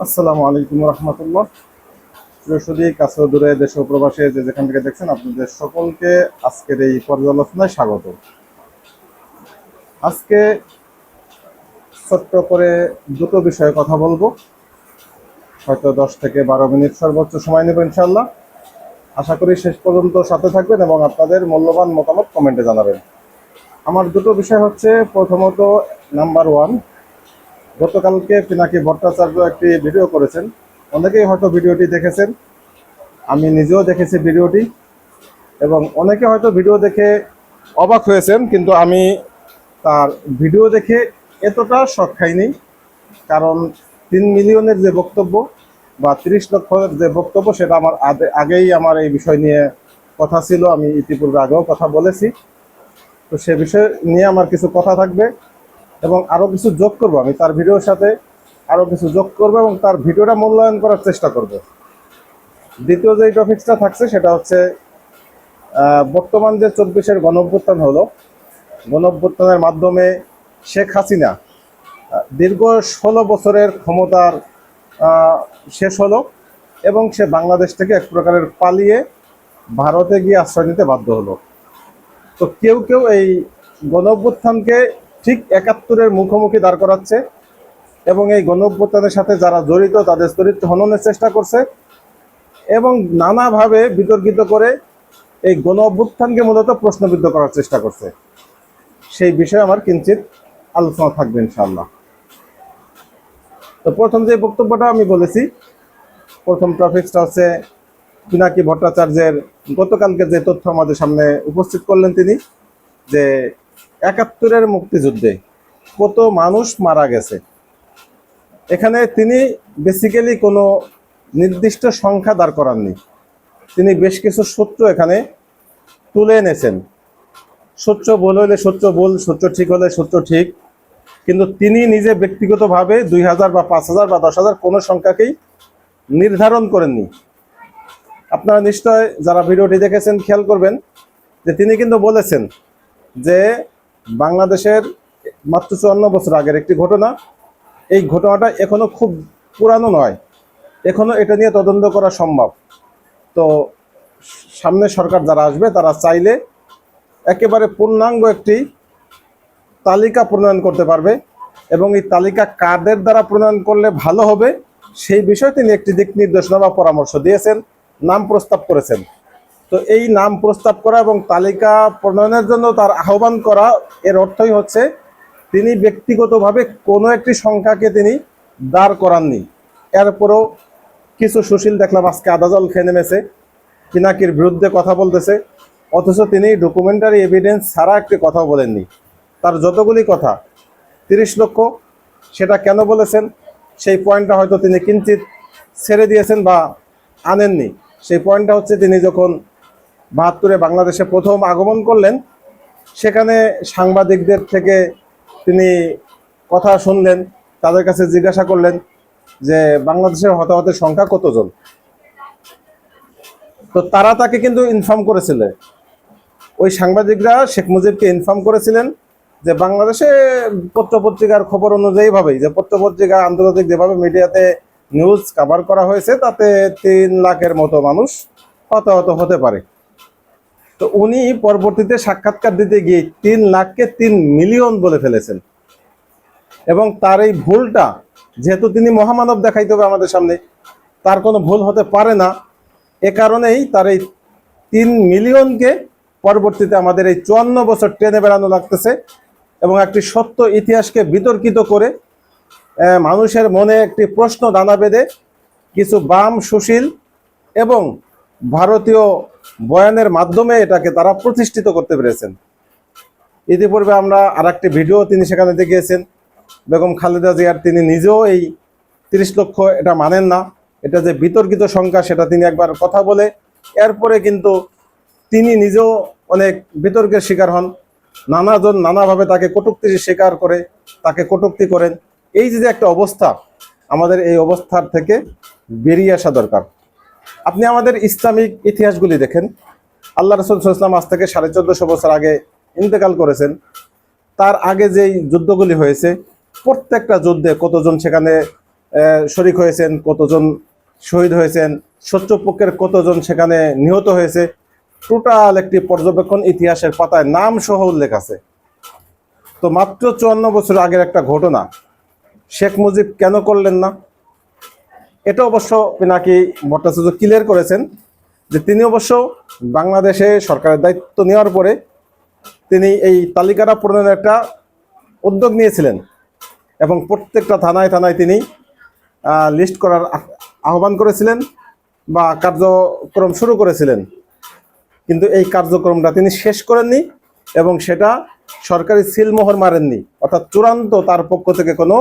আসসালামু আলাইকুম রহমতুল্লাহ। প্রিয়সদী কাছে দূরে, দেশ প্রবাসে যে যেখান থেকে দেখছেন আপনাদের সকলকে আজকের এই পর্যালোচনায় স্বাগত। আজকে ছোট্ট করে দুটো বিষয়ে কথা বলব। হয়তো দশ থেকে বারো মিনিট সর্বোচ্চ সময় নেব ইনশাল্লাহ আশা করি শেষ পর্যন্ত সাথে থাকবেন এবং আপনাদের মূল্যবান মতামত কমেন্টে জানাবেন। আমার দুটো বিষয় হচ্ছে, প্রথমত নাম্বার ওয়ান গতকালকে পিনাকি ভট্টাচার্য একটি ভিডিও করেছেন। অনেকেই হয়তো ভিডিওটি দেখেছেন। আমি নিজেও দেখেছি ভিডিওটি এবং অনেকে হয়তো ভিডিও দেখে অবাক হয়েছেন, কিন্তু আমি তার ভিডিও দেখে এতটা শখ খাইনি। কারণ তিন মিলিয়নের যে বক্তব্য বা তিরিশ লক্ষের যে বক্তব্য, সেটা আমার আগে- আগেই আমার এই বিষয় নিয়ে কথা ছিল। আমি ইতিপূর্বে আগেও কথা বলেছি। তো সে বিষয় নিয়ে আমার কিছু কথা থাকবে। এবং আরও কিছু যোগ করব। আমি তার ভিডিওর সাথে আরও কিছু যোগ করব এবং তার ভিডিওটা মূল্যায়ন করার চেষ্টা করব। দ্বিতীয় যে টপিকসটা থাকছে সেটা হচ্ছে বর্তমান যে চব্বিশের গণঅভ্যুত্থান হলো গণঅভ্যুত্থানের মাধ্যমে শেখ হাসিনা দীর্ঘ ষোলো বছরের ক্ষমতার শেষ হলো এবং সে বাংলাদেশ থেকে এক প্রকারের পালিয়ে ভারতে গিয়ে আশ্রয় নিতে বাধ্য হলো। তো কেউ কেউ এই গণঅভ্যুত্থানকে ঠিক একাত্তরের মুখোমুখি দাঁড় করাচ্ছে এবং এই গণঅভ্যুত্থানের সাথে যারা জড়িত তাদের চরিত্র হননের চেষ্টা করছে এবং নানাভাবে বিতর্কিত করে এই গণ অভ্যুত্থানকে মূলত প্রশ্নবিদ্ধ করার চেষ্টা করছে। সেই বিষয়ে আমার কিঞ্চিত আলোচনা থাকবে ইনশাল্লাহ তো প্রথম যে বক্তব্যটা আমি বলেছি, প্রথম টপিকসটা হচ্ছে পিনাকি ভট্টাচার্যের গতকালকে যে তথ্য আমাদের সামনে উপস্থিত করলেন তিনি, যে একাত্তরের মুক্তিযুদ্ধে কত মানুষ মারা গেছে। এখানে তিনি বেসিক্যালি কোনো নির্দিষ্ট সংখ্যা দাঁড় করাননি। তিনি বেশ কিছু সূত্র এখানে তুলে এনেছেন। সত্য ভুল হলে সত্য ভুল সত্য ঠিক হলে সত্য ঠিক, কিন্তু তিনি নিজে ব্যক্তিগতভাবে দুই হাজার বা পাঁচ হাজার বা দশ হাজার কোনো সংখ্যাকেই নির্ধারণ করেননি। আপনারা নিশ্চয় যারা ভিডিওটি দেখেছেন, খেয়াল করবেন যে তিনি কিন্তু বলেছেন যে বাংলাদেশের মাত্র চুয়ান্ন বছর আগের একটি ঘটনা। এই ঘটনাটা এখনও খুব পুরানো নয়। এখনও এটা নিয়ে তদন্ত করা সম্ভব। তো সামনে সরকার যারা আসবে, তারা চাইলে একেবারে পূর্ণাঙ্গ একটি তালিকা প্রণয়ন করতে পারবে এবং এই তালিকা কাদের দ্বারা প্রণয়ন করলে ভালো হবে, সেই বিষয়ে তিনি একটি দিক নির্দেশনা বা পরামর্শ দিয়েছেন, নাম প্রস্তাব করেছেন। তো এই নাম প্রস্তাব করা এবং তালিকা প্রণয়নের জন্য তার আহ্বান করা, এর অর্থই হচ্ছে তিনি ব্যক্তিগতভাবে কোনো একটি সংখ্যাকে তিনি দাঁড় করাননি। এরপরও কিছু সুশীল দেখলাম আজকে আদা জল খেয়ে নেমেছে, পিনাকির বিরুদ্ধে কথা বলতেছে, অথচ তিনি ডকুমেন্টারি এভিডেন্স ছাড়া একটি কথাও বলেননি। তার যতগুলি কথা, তিরিশ লক্ষ, সেটা কেন বলেছেন, সেই পয়েন্টটা হয়তো তিনি কিঞ্চিত ছেড়ে দিয়েছেন বা আনেননি। সেই পয়েন্টটা হচ্ছে তিনি যখন বাহাত্তরে বাংলাদেশে প্রথম আগমন করলেন। সেখানে সাংবাদিকদের থেকে তিনি কথা শুনলেন, তাদের কাছে জিজ্ঞাসা করলেন যে বাংলাদেশের হতাহতের সংখ্যা কতজন? তো তারা তাকে কিন্তু ইনফর্ম করেছিলেন ওই সাংবাদিকরা শেখ মুজিবকে ইনফর্ম করেছিলেন যে, বাংলাদেশে পত্রপত্রিকার খবর অনুযায়ী ভাবেই, যে পত্রপত্রিকা আন্তর্জাতিক যেভাবে মিডিয়াতে নিউজ কভার করা হয়েছে, তাতে তিন লাখের মতো মানুষ হতাহত হতে পারে। তো উনি পরবর্তীতে সাক্ষাৎকার দিতে গিয়ে তিন লাখকে তিন মিলিয়ন বলে ফেলেছেন। এবং তার এই ভুলটা, যেহেতু তিনি মহামানব দেখাইতে হবে আমাদের সামনে, তার কোনো ভুল হতে পারে না। এ কারণেই তার এই তিন মিলিয়নকে পরবর্তীতে আমাদের এই চুয়ান্ন বছর ট্রেনে বেড়ানো লাগতেছে এবং একটি সত্য ইতিহাসকে বিতর্কিত করে মানুষের মনে একটি প্রশ্ন দানা বেঁধে কিছু বাম সুশীল এবং ভারতীয় বয়ানের মাধ্যমে এটাকে তারা প্রতিষ্ঠিত করতে পেরেছেন। ইতিপূর্বে আমরা আর একটি ভিডিও তিনি সেখানে দেখিয়েছেন। বেগম খালেদা জিয়ার তিনি নিজেও এই তিরিশ লক্ষ এটা মানেন না। এটা যে বিতর্কিত সংখ্যা সেটা তিনি একবার কথা বলে, এরপরে কিন্তু তিনি নিজেও অনেক বিতর্কের শিকার হন। নানাজন নানাভাবে তাকে কটুক্তির শিকার করে, তাকে কটুক্তি করেন। এই যে একটা অবস্থা, আমাদের এই অবস্থার থেকে বেরিয়ে আসা দরকার। আপনি আমাদের ইসলামিক ইতিহাসগুলি দেখেন। আল্লাহ রসুল ইসলাম আজ থেকে সাড়ে চোদ্দশো বছর আগে ইন্তেকাল করেছেন। তার আগে যেই যুদ্ধগুলি হয়েছে, প্রত্যেকটা যুদ্ধে কতজন সেখানে শরিক হয়েছেন, কতজন শহীদ হয়েছেন, শত্রুপক্ষের কতজন সেখানে নিহত হয়েছে, টোটাল একটি পর্যবেক্ষণ ইতিহাসের পাতায় নাম সহ উল্লেখ আছে। তো মাত্র চুয়ান্ন বছর আগের একটা ঘটনা, শেখ মুজিব কেন করলেন না? এটা অবশ্য পিনাকি ভট্টাচার্য ক্লিয়ার করেছেন যে তিনি অবশ্য বাংলাদেশে সরকারের দায়িত্ব নেওয়ার পরে তিনি এই তালিকাটা প্রণয়নের একটা উদ্যোগ নিয়েছিলেন এবং প্রত্যেকটা থানায় থানায় তিনি লিস্ট করার আহ্বান করেছিলেন বা কার্যক্রম শুরু করেছিলেন। কিন্তু এই কার্যক্রমটা তিনি শেষ করেননি এবং সেটা সরকারি সিলমোহর মারেননি। অর্থাৎ চূড়ান্ত তার পক্ষ থেকে কোনো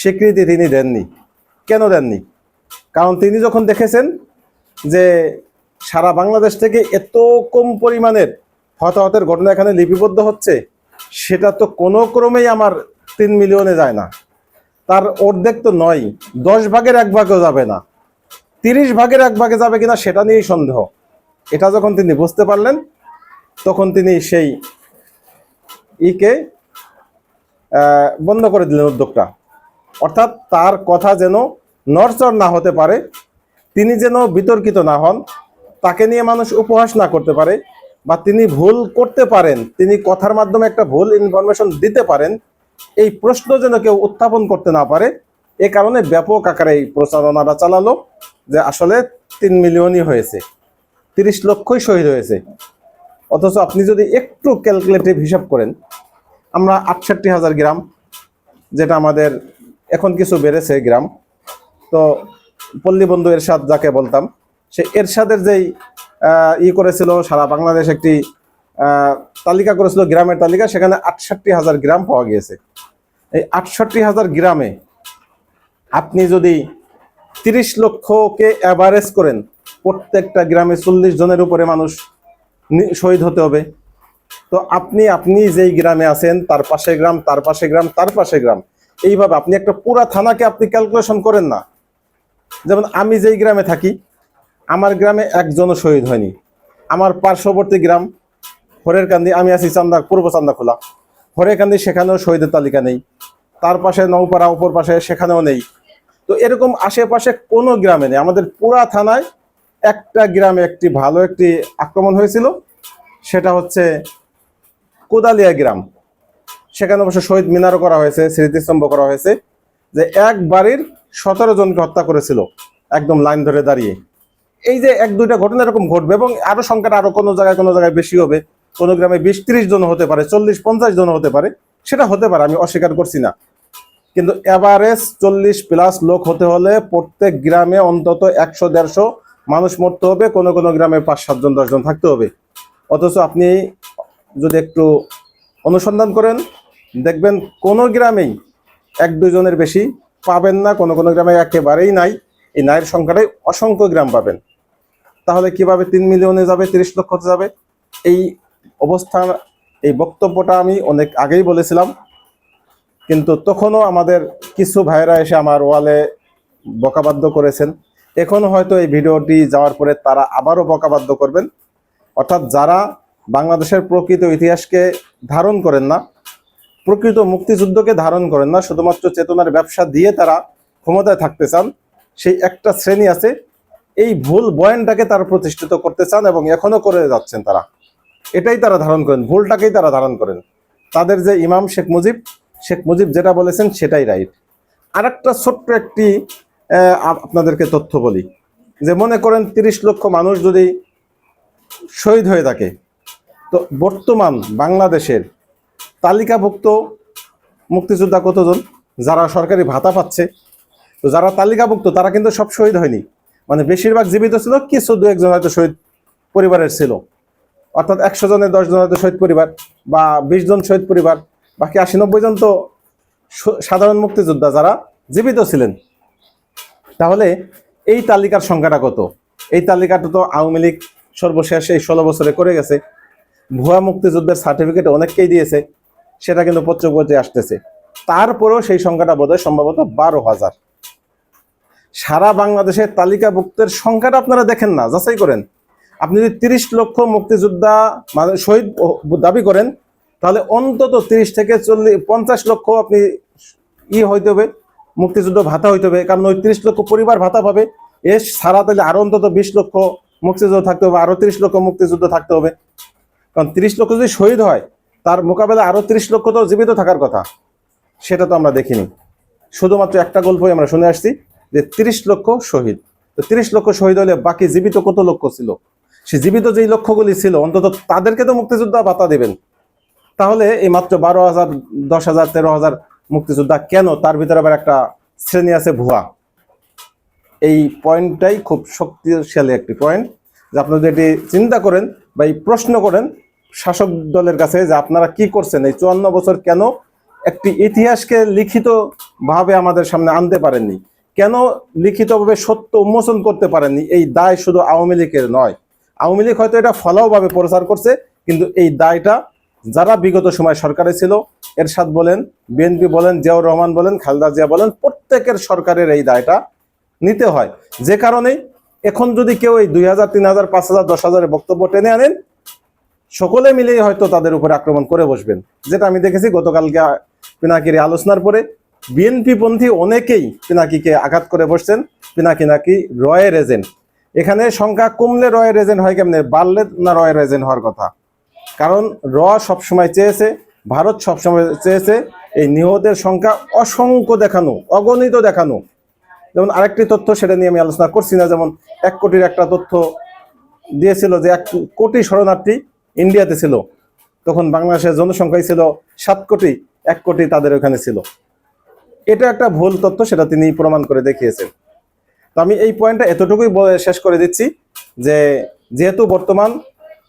স্বীকৃতি তিনি দেননি। কেন দেননি? কারণ তিনি যখন দেখেছেন যে সারা বাংলাদেশ থেকে এত কম পরিমাণের হতাহতের ঘটনা এখানে লিপিবদ্ধ হচ্ছে, সেটা তো কোনো ক্রমেই আমার তিন মিলিয়নে যায় না। তার অর্ধেক তো নয়, দশ ভাগের এক ভাগেও যাবে না। তিরিশ ভাগের এক ভাগে যাবে কিনা সেটা নিয়েই সন্দেহ। এটা যখন তিনি বুঝতে পারলেন, তখন তিনি সেই ইকে বন্ধ করে দিলেন উদ্যোগটা। অর্থাৎ তার কথা যেন নরচর না হতে পারে, তিনি যেন বিতর্কিত না হন, তাকে নিয়ে মানুষ উপহাস না করতে পারে বা তিনি ভুল করতে পারেন, তিনি কথার মাধ্যমে একটা ভুল ইনফরমেশন দিতে পারেন, এই প্রশ্ন যেন কেউ উত্থাপন করতে না পারে, এ কারণে ব্যাপক আকারে এই প্রচারণাটা চালালো যে আসলে তিন মিলিয়নই হয়েছে, তিরিশ লক্ষই শহীদ হয়েছে। অথচ আপনি যদি একটু ক্যালকুলেটিভ হিসাব করেন, আমরা আটষট্টি হাজার গ্রাম, যেটা আমাদের এখন কিছু বেড়েছে গ্রাম। তো পল্লীবন্ধু এরশাদ যাকে বলতাম, সে এরশাদের যেই ই করেছিল, সারা বাংলাদেশ একটি তালিকা করেছিল, গ্রামের তালিকা, সেখানে আটষট্টি হাজার গ্রাম পাওয়া গিয়েছে। এই আটষট্টি হাজার গ্রামে আপনি যদি তিরিশ লক্ষকে অ্যাভারেজ করেন, প্রত্যেকটা গ্রামে চল্লিশ জনের উপরে মানুষ শহীদ হতে হবে। তো আপনি আপনি যেই গ্রামে আছেন, তার পাশে গ্রাম, তার পাশে গ্রাম, তার পাশে গ্রাম এইভাবে আপনি একটা পুরা থানাকে আপনি ক্যালকুলেশন করেন না। যেমন আমি যেই গ্রামে থাকি, আমার গ্রামে একজনও শহীদ হয়নি। আমার পার্শ্ববর্তী গ্রাম, হরেরকান্দি, আমি আছি চান্দা পূর্ব চান্দা খোলা চান্দাখোলা। হরেরকান্দি সেখানেও শহীদের তালিকা নেই। তার পাশে নৌপাড়া, উপর পাশে সেখানেও নেই। তো এরকম আশেপাশে কোনো গ্রামে নেই। আমাদের পুরা থানায় একটা গ্রামে একটি ভালো একটি আক্রমণ হয়েছিল। সেটা হচ্ছে কোদালিয়া গ্রাম। সেখানে অবশ্য শহীদ মিনারও করা হয়েছে, স্মৃতিস্তম্ভ করা হয়েছে, যে এক বাড়ির সতেরো জনকে হত্যা করেছিল, একদম লাইন ধরে দাঁড়িয়ে। এই যে এক দুইটা ঘটনা এরকম ঘটবে এবং আরও সংখ্যাটা আরও কোনো জায়গায় কোনো জায়গায় বেশি হবে, কোনো গ্রামে বিশ ত্রিশ জন হতে পারে, চল্লিশ পঞ্চাশ জন হতে পারে, সেটা হতে পারে, আমি অস্বীকার করছি না। কিন্তু এভারেজ চল্লিশ প্লাস লোক হতে হলে প্রত্যেক গ্রামে অন্তত একশো, দেড়শো মানুষ মরতে হবে, কোনো কোনো গ্রামে পাঁচ সাতজন দশজন থাকতে হবে। অথচ আপনি যদি একটু অনুসন্ধান করেন দেখবেন কোনো গ্রামেই এক দুজনের বেশি পাবেন না, কোনো কোনো গ্রামে একেবারেই নাই। এই নায়ের সংখ্যাটাই অসংখ্য গ্রাম পাবেন। তাহলে কীভাবে তিন মিলিয়নে যাবে, তিরিশ লক্ষতে যাবে? এই অবস্থান এই বক্তব্যটা আমি অনেক আগেই বলেছিলাম। কিন্তু তখনও আমাদের কিছু ভাইরা এসে আমার ওয়ালে বকাবাদ্য করেছেন। এখনও হয়তো এই ভিডিওটি যাওয়ার পরে তারা আবারও বকাবাদ্য করবেন। অর্থাৎ যারা বাংলাদেশের প্রকৃত ইতিহাসকে ধারণ করেন না প্রকৃত মুক্তিযুদ্ধকে ধারণ করেন না, শুধুমাত্র চেতনার ব্যবসা দিয়ে তারা ক্ষমতায় থাকতে চান। সেই একটা শ্রেণি আছে, এই ভুল বয়ানটাকে তারা প্রতিষ্ঠিত করতে চান এবং এখনও করে যাচ্ছেন তারা। এটাই তারা ধারণ করেন, ভুলটাকেই তারা ধারণ করেন। তাদের যে ইমাম শেখ মুজিব শেখ মুজিব যেটা বলেছেন সেটাই রাইট। আর একটা ছোট্ট একটি আপনাদেরকে তথ্য বলি, যে মনে করেন তিরিশ লক্ষ মানুষ যদি শহীদ হয়ে থাকে, তো বর্তমান বাংলাদেশের তালিকাভুক্ত মুক্তিযোদ্ধা কতজন? যারা সরকারি ভাতা পাচ্ছে। তো যারা তালিকাভুক্ত, তারা কিন্তু সব শহীদ হয়নি। মানে বেশিরভাগ জীবিত ছিল, কিছু দু একজন হয়তো শহীদ পরিবারের ছিল। অর্থাৎ একশো জনের দশ জন হয়তো শহীদ পরিবার বা বিশ জন শহীদ পরিবার, বাকি আশি নব্বই জন তো সাধারণ মুক্তিযোদ্ধা যারা জীবিত ছিলেন। তাহলে এই তালিকার সংখ্যাটা কত? এই তালিকাটা তো আওয়ামী লীগ সর্বশেষ এই ষোলো বছরে করে গেছে। ভুয়া মুক্তিযুদ্ধের সার্টিফিকেট অনেককেই দিয়েছে। সেটা কিন্তু পত্রপত্রে আসতেছে। তারপরেও সেই সংখ্যাটা বোধহয় সম্ভবত বারো হাজার। সারা বাংলাদেশের তালিকাভুক্তের সংখ্যাটা আপনারা দেখেন না, যাচাই করেন। আপনি যদি তিরিশ লক্ষ মুক্তিযোদ্ধা মানে শহীদ দাবি করেন, তাহলে অন্তত তিরিশ থেকে চল্লিশ, পঞ্চাশ লক্ষ আপনি ই হইতে হবে, মুক্তিযুদ্ধ ভাতা হইতে হবে, কারণ ওই তিরিশ লক্ষ পরিবার ভাতা পাবে। এ সারা তাহলে আরও অন্তত বিশ লক্ষ মুক্তিযুদ্ধ থাকতে হবে, আরও তিরিশ লক্ষ মুক্তিযুদ্ধ থাকতে হবে। কারণ তিরিশ লক্ষ যদি শহীদ হয় তার মোকাবেলা আরও তিরিশ লক্ষ তো জীবিত থাকার কথা, সেটা তো আমরা দেখিনি। শুধুমাত্র একটা গল্পই আমরা শুনে আসছি যে তিরিশ লক্ষ শহীদ। তো তিরিশ লক্ষ শহীদ হলে বাকি জীবিত কত লক্ষ ছিল? সে জীবিত যেই লক্ষ্যগুলি ছিল, অন্তত তাদেরকে তো মুক্তিযোদ্ধা ভাতা দেবেন। তাহলে এই মাত্র বারো হাজার, দশ হাজার, তেরো হাজার মুক্তিযোদ্ধা কেন তার ভিতরে আবার একটা শ্রেণি আছে ভুয়া? এই পয়েন্টটাই খুব শক্তিশালী একটি পয়েন্ট। যে আপনারা যদি এটি চিন্তা করেন বা এই প্রশ্ন করেন শাসক দলের কাছে যে আপনারা কি করছেন, এই চুয়ান্ন বছর কেন একটি ইতিহাসকে লিখিত ভাবে আমাদের সামনে আনতে পারেননি? কেন লিখিতভাবে সত্য উন্মোচন করতে পারেননি? এই দায় শুধু আওয়ামী লীগের নয়। আওয়ামী লীগ হয়তো এটা ফলাওভাবে প্রচার করছে, কিন্তু এই দায়টা যারা বিগত সময় সরকারে ছিল, এরশাদ বলেন, বিএনপি বলেন, জিয়াউর রহমান বলেন, খালেদা জিয়া বলেন, প্রত্যেকের সরকারের এই দায়টা নিতে হয়। যে কারণে এখন যদি কেউ এই দুই হাজার, তিন হাজার, পাঁচ হাজার, দশ হাজারের বক্তব্য টেনে আনেন সকলে মিলেই হয়তো তাদের উপরে আক্রমণ করে বসবেন। যেটা আমি দেখেছি গতকালকে পিনাকির আলোচনার পরে বিএনপি পন্থী অনেকেই পিনাকিকে আঘাত করে বসছেন, পিনাকি নাকি রয়ের এজেন্ট। এখানে সংখ্যা কমলে রয়ের এজেন্ট হয় কেমনে, বাড়লে না রয়ের এজেন্ট হওয়ার কথা। কারণ র সবসময় চেয়েছে, ভারত সবসময় চেয়েছে এই নিহতের সংখ্যা অসংখ্য দেখানো, অগণিত দেখানো। যেমন আরেকটি তথ্য সেটা নিয়ে আমি আলোচনা করছি না, যেমন এক কোটির একটা তথ্য দিয়েছিল যে এক কোটি শরণার্থী ইন্ডিয়াতে ছিল, তখন বাংলাদেশের জনসংখ্যাই ছিল সাত কোটি, এক কোটি তাদের ওখানে ছিল। এটা একটা ভুল তথ্য, সেটা তিনি প্রমাণ করে দেখিয়েছেন। তো আমি এই পয়েন্টটা এতটুকুই বলে শেষ করে দিচ্ছি যে, যেহেতু বর্তমান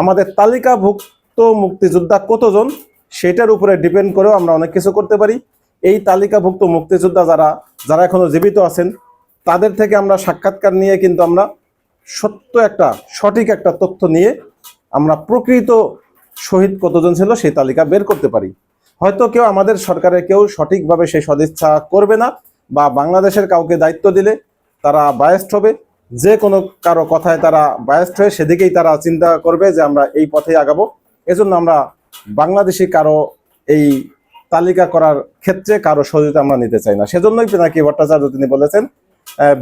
আমাদের তালিকাভুক্ত মুক্তিযোদ্ধা কতজন, সেটার উপরে ডিপেন্ড করেও আমরা অনেক কিছু করতে পারি। এই তালিকাভুক্ত মুক্তিযোদ্ধা যারা যারা এখনও জীবিত আছেন, তাদের থেকে আমরা সাক্ষাৎকার নিয়ে কিন্তু আমরা সত্য একটা, সঠিক একটা তথ্য নিয়ে আমরা প্রকৃত শহীদ কতজন ছিল সেই তালিকা বের করতে পারি। হয়তো কেউ আমাদের সরকারের কেউ সঠিকভাবে সেই সদিচ্ছা করবে না বা বাংলাদেশের কাউকে দায়িত্ব দিলে তারা বায়াস্ট হবে। যে কোনো কারও কথায় তারা বায়াস্ট হয়ে সেদিকেই তারা চিন্তা করবে যে আমরা এই পথেই আগাবো। এজন্য আমরা বাংলাদেশি কারও এই তালিকা করার ক্ষেত্রে কারও সহযোগিতা আমরা নিতে চাই না। সেজন্যই পিনাকি ভট্টাচার্য তিনি বলেছেন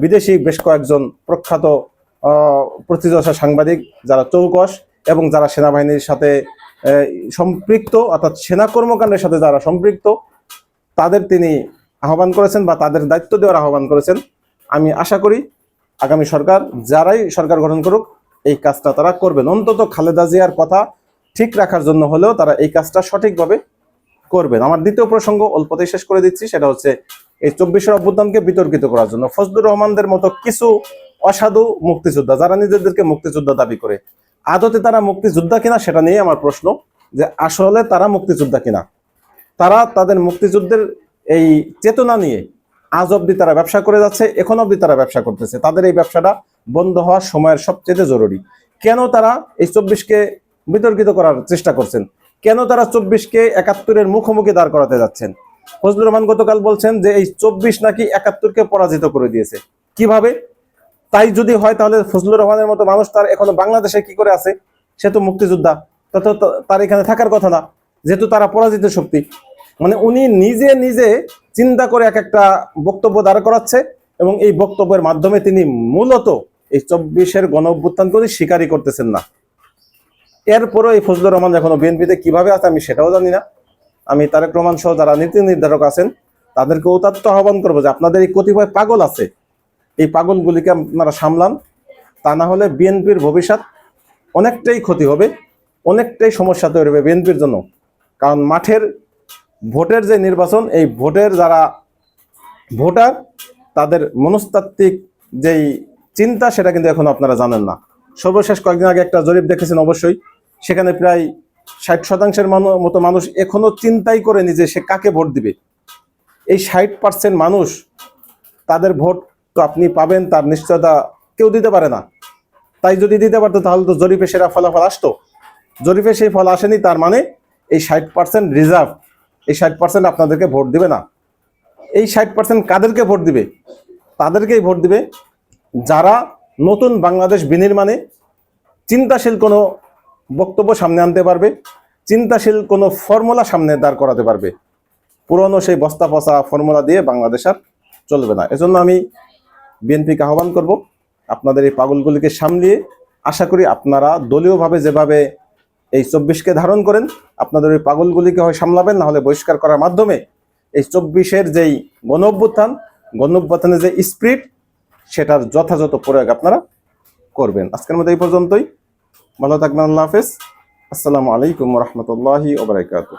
বিদেশি বেশ কয়েকজন প্রখ্যাত প্রতিদশা সাংবাদিক যারা চৌকস এবং যারা সেনাবাহিনীর সাথে সম্পৃক্ত, অর্থাৎ সেনা কর্মকাণ্ডের সাথে যারা সম্পৃক্ত, তাদের তিনি আহ্বান করেছেন বা তাদের দায়িত্ব দেওয়ার আহ্বান করেছেন। আমি আশা করি আগামী সরকার যারাই সরকার গঠন করুক, এই কাজটা তারা করবেন। অন্তত খালেদা জিয়ার কথা ঠিক রাখার জন্য হলেও তারা এই কাজটা সঠিকভাবে করবেন। আমার দ্বিতীয় প্রসঙ্গ অল্পতেই শেষ করে দিচ্ছি, সেটা হচ্ছে এই চব্বিশের অভ্যুত্থানকে বিতর্কিত করার জন্য। ফজলুর রহমানদের মতো কিছু অসাধু মুক্তিযোদ্ধা, যারা নিজেদেরকে মুক্তিযোদ্ধা দাবি করে আদতে তারা মুক্তিযোদ্ধা কিনা সেটা নিয়ে আমার প্রশ্ন যে আসলে তারা মুক্তিযোদ্ধা কিনা। তারা তাদের মুক্তিযুদ্ধের এই চেতনা নিয়ে আজ অব্দি তারা ব্যবসা করে যাচ্ছে, এখন অব্দি তারা ব্যবসা করতেছে। তাদের এই ব্যবসাটা বন্ধ হওয়ার সময়ের সবচেয়ে জরুরি। কেন তারা এই চব্বিশকে বিতর্কিত করার চেষ্টা করছেন? কেন তারা চব্বিশকে একাত্তরের মুখোমুখি দাঁড় করাতে যাচ্ছেন? ফজলুর রহমান গতকাল বলছেন যে এই চব্বিশ নাকি একাত্তরকে পরাজিত করে দিয়েছে। কীভাবে? তাই যদি হয় তাহলে ফজলুর রহমানের মতো মানুষ তার এখনও বাংলাদেশে কি করে আছে? সে তো মুক্তিযোদ্ধা। তা, তো তার এখানে থাকার কথা না। যেহেতু তারা পরাজিত শক্তি। মানে উনি নিজে নিজে চিন্তা করে এক একটা বক্তব্য দাঁড় করাচ্ছে এবং এই বক্তব্যের মাধ্যমে তিনি মূলত এই চব্বিশের গণ অভ্যুত্থানকে উনি স্বীকারই করতেছেন না। এরপরও এই ফজলুর রহমান এখনও বিএনপিতে কীভাবে আছে আমি সেটাও জানি না। আমি তারেক রহমান সহ যারা নীতি নির্ধারক আছেন তাদেরকে উতাত্ত আহ্বান করব যে আপনাদের এই কতিপয় পাগল আছে এই পাগলগুলিকে আপনারা সামলান, তা না হলে বিএনপির ভবিষ্যৎ অনেকটাই ক্ষতি হবে, অনেকটাই সমস্যা তৈরি হবে বিএনপির জন্য। কারণ মাঠের ভোটের যে নির্বাচন, এই ভোটের যারা ভোটার, তাদের মনস্তাত্ত্বিক যেই চিন্তা, সেটা কিন্তু এখন আপনারা জানেন না। সর্বশেষ কয়েকদিন আগে একটা জরিপ দেখেছেন অবশ্যই, সেখানে প্রায় ষাট শতাংশের মতো মানুষ এখনও চিন্তাই করে নিজে সে কাকে ভোট দিবে। এই ষাট পার্সেন্ট মানুষ তাদের ভোট আপনি পাবেন, তার নিশ্চয়তা কেউ দিতে পারে না। তাই যদি দিতে পারতো, তাহলে তো জরিপে সেরা ফলাফল আসতো। জরিপে সেই ফল আসেনি, তার মানে এই ষাট পার্সেন্ট রিজার্ভ এই ষাট পার্সেন্ট আপনাদেরকে ভোট দিবে না। এই ষাট পার্সেন্ট কাদেরকে ভোট দিবে? তাদেরকেই ভোট দিবে যারা নতুন বাংলাদেশ বিনির্মাণে চিন্তাশীল কোনো বক্তব্য সামনে আনতে পারবে, চিন্তাশীল কোনো ফর্মুলা সামনে দাঁড় করাতে পারবে। পুরনো সেই বস্তা পচা ফর্মুলা দিয়ে বাংলাদেশ আর চলবে না। এজন্য আমি বিএনপিকে আহ্বান করব। আপনাদের এই পাগলগুলিকে সামলিয়ে আশা করি আপনারা দলীয়ভাবে যেভাবে এই চব্বিশকে ধারণ করেন, আপনাদের ওই পাগলগুলিকে হয় সামলাবেন, না হলে বহিষ্কার করার মাধ্যমে এই চব্বিশের যেই গণ অভ্যুত্থান গণ অভ্যুত্থানের যে স্পিরিট, সেটার যথাযথ প্রয়োগ আপনারা করবেন। আজকের মতো এই পর্যন্তই। ভালো থাকবেন, আল্লাহ হাফেজ। আসসালামু আলাইকুম রহমতুল্লাহি ওবরাকাতুহ